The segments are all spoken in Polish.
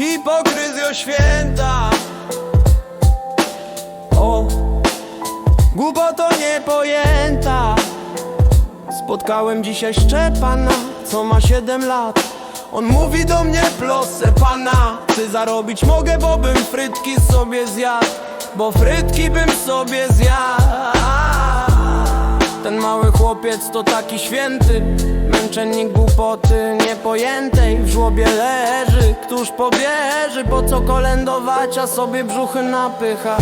każdego święta. O, głupoto niepojęta. Spotkałem dzisiaj Szczepana, co ma 7 lat. On mówi do mnie, plosę pana Czy zarobić mogę, bo bym frytki sobie zjadł? Bo frytki bym sobie zjadł Ten mały chłopiec to taki święty. Męczennik głupoty niepojętej. W żłobie leży, któż pobierze Po co kolędować, a sobie brzuchy napychać.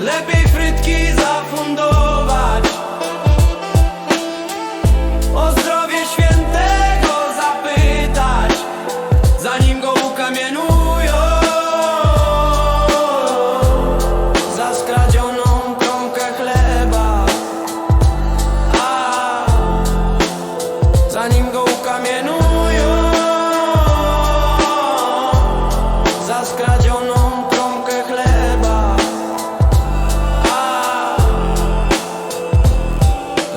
Lepiej frytki zafundować Za skradzioną kromkę chleba.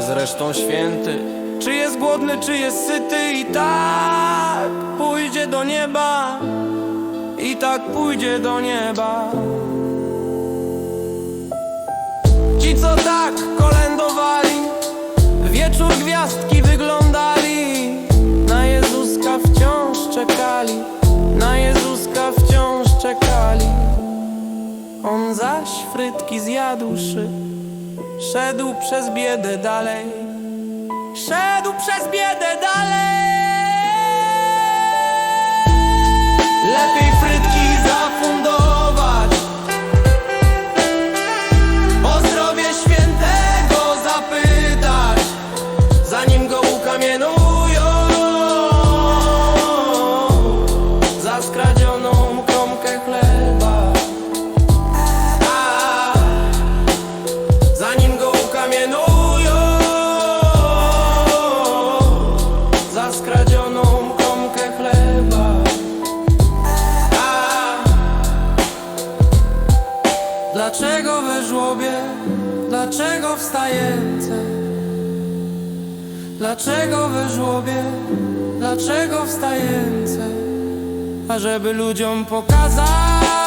Zresztą święty. Czy jest głodny, czy jest syty? I tak pójdzie do nieba. I tak pójdzie do nieba. Ci co tak kolędowali frytki zjadłszy. Szedł przez biedę dalej. Szedł przez biedę dalej Dlaczego we żłobie, dlaczego wstające? Dlaczego we żłobie, dlaczego wstające? Ażeby ludziom pokazać